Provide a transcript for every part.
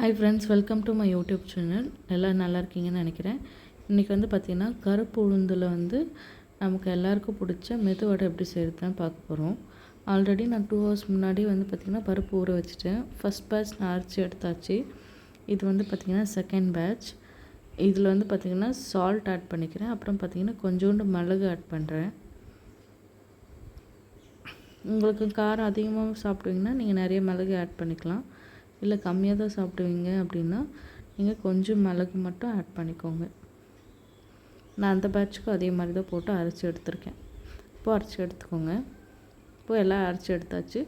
Hi friends welcome to my YouTube channel எல்லோரும் நல்லா இருக்கீங்கன்னு நினைக்கிறேன். இன்றைக்கி வந்து பார்த்திங்கன்னா கருப்பு உளுந்தில் வந்து நமக்கு எல்லாருக்கும் பிடிச்ச மெதுவடை எப்படி செய்கிறதுன்னு பார்க்க போகிறோம் ஆல்ரெடி நான் டூ ஹவர்ஸ் முன்னாடி வந்து பார்த்திங்கன்னா பருப்பு ஊற வச்சுட்டேன். ஃபஸ்ட் பேட்ச் நான் அரைச்சி எடுத்தாச்சு. இது வந்து பார்த்திங்கன்னா செகண்ட் பேட்ச் இதில் வந்து பார்த்திங்கன்னா சால்ட் ஆட் பண்ணிக்கிறேன். அப்புறம் பார்த்திங்கன்னா கொஞ்சோண்டு மிளகு ஆட் பண்ணுறேன் உங்களுக்கு காரம் அதிகமாக சாப்பிடுவீங்கன்னா நீங்கள் நிறைய மிளகு ஆட் பண்ணிக்கலாம். இல்லை கம்மியாக தான் சாப்பிடுவீங்க அப்படின்னா நீங்கள் கொஞ்சம் மிளகு மட்டும் ஆட் பண்ணிக்கோங்க. நான் அந்த பேட்சுக்கும் அதே மாதிரி தான் போட்டு அரைச்சி எடுத்திருக்கேன். இப்போது அரைச்சி எடுத்துக்கோங்க. இப்போது எல்லாம் அரைச்சி எடுத்தாச்சு.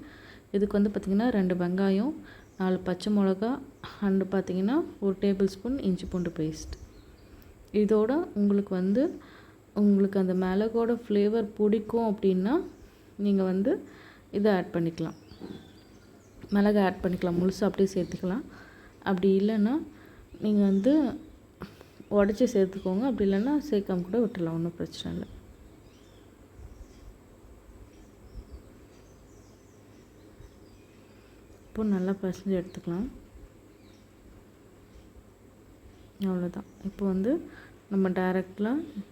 இதுக்கு வந்து பார்த்திங்கன்னா ரெண்டு வெங்காயம் நாலு பச்சை மிளகா அண்டு பார்த்திங்கன்னா ஒரு டேபிள் ஸ்பூன் இஞ்சி பூண்டு பேஸ்ட் இதோட உங்களுக்கு வந்து உங்களுக்கு அந்த மிளகோட ஃப்ளேவர் பிடிக்கும் அப்படின்னா நீங்கள் வந்து இதை ஆட் பண்ணிக்கலாம். மிளகு ஆட் பண்ணிக்கலாம். முழுசாக அப்படியே சேர்த்துக்கலாம். அப்படி இல்லைன்னா நீங்கள் வந்து உடச்சி சேர்த்துக்கோங்க. அப்படி இல்லைன்னா சேர்க்காம கூட விட்டுடலாம். ஒன்றும் பிரச்சனை இல்லை. இப்போ நல்லா பசஞ்சு எடுத்துக்கலாம். அவ்வளோதான் இப்போ வந்து நம்ம டைரெக்டாக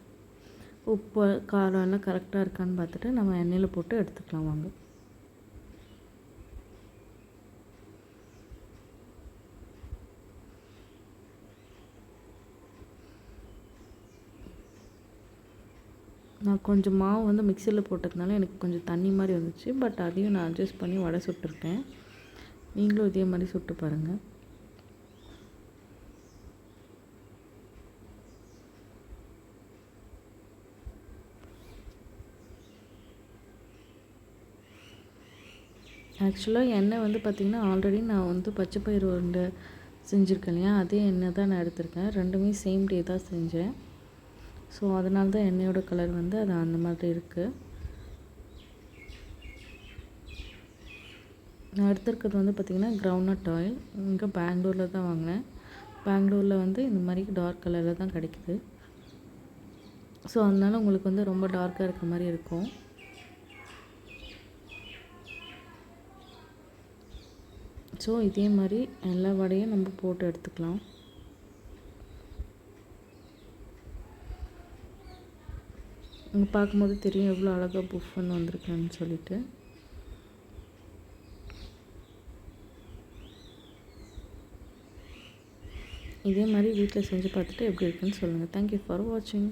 உப்பு காரம் எல்லாம் கரெக்டாக இருக்கான்னு பார்த்துட்டு நம்ம எண்ணெயில் போட்டு எடுத்துக்கலாம் வாங்க. நான் கொஞ்சம் மாவு வந்து மிக்சியில் போட்டதுனால எனக்கு கொஞ்சம் தண்ணி மாதிரி வந்துச்சு. பட் அதையும் நான் அட்ஜஸ்ட் பண்ணி வடை சுட்டுருக்கேன். நீங்களும் இதே மாதிரி சுட்டு பாருங்கள் ஆக்சுவலாக எண்ணெய் வந்து பார்த்திங்கன்னா ஆல்ரெடி நான் வந்து பச்சை பயிர் உருண்டை செஞ்சுருக்கேன் இல்லையா? அதே எண்ணெய் தான் நான் எடுத்திருக்கேன். ரெண்டுமே சேம் டே தான் செஞ்சேன். ஸோ அதனால தான் எண்ணெயோட கலர் வந்து அது அந்த மாதிரி இருக்குது நான் எடுத்துருக்கிறது வந்து பார்த்திங்கன்னா க்ரௌண்ட்நட் ஆயில் இங்கே பெங்களூரில் தான் வாங்கினேன். பெங்களூரில் வந்து இந்த மாதிரி டார்க் கலரில் தான் கிடைக்குது. ஸோ அதனால உங்களுக்கு வந்து ரொம்ப டார்க்காக இருக்க மாதிரி இருக்கும். ஸோ இதே மாதிரி எல்லா வடையும் நம்ம போட்டு எடுத்துக்கலாம். அங்கே பார்க்கும்போது தெரியும் எவ்வளோ அழகாக புஃப்னு வந்திருக்கேன்னு சொல்லிட்டு. இதே மாதிரி வீட்டில் செஞ்சு பார்த்துட்டு எப்படி இருக்குன்னு சொல்லுங்கள் தேங்க்யூ ஃபார் வாட்சிங்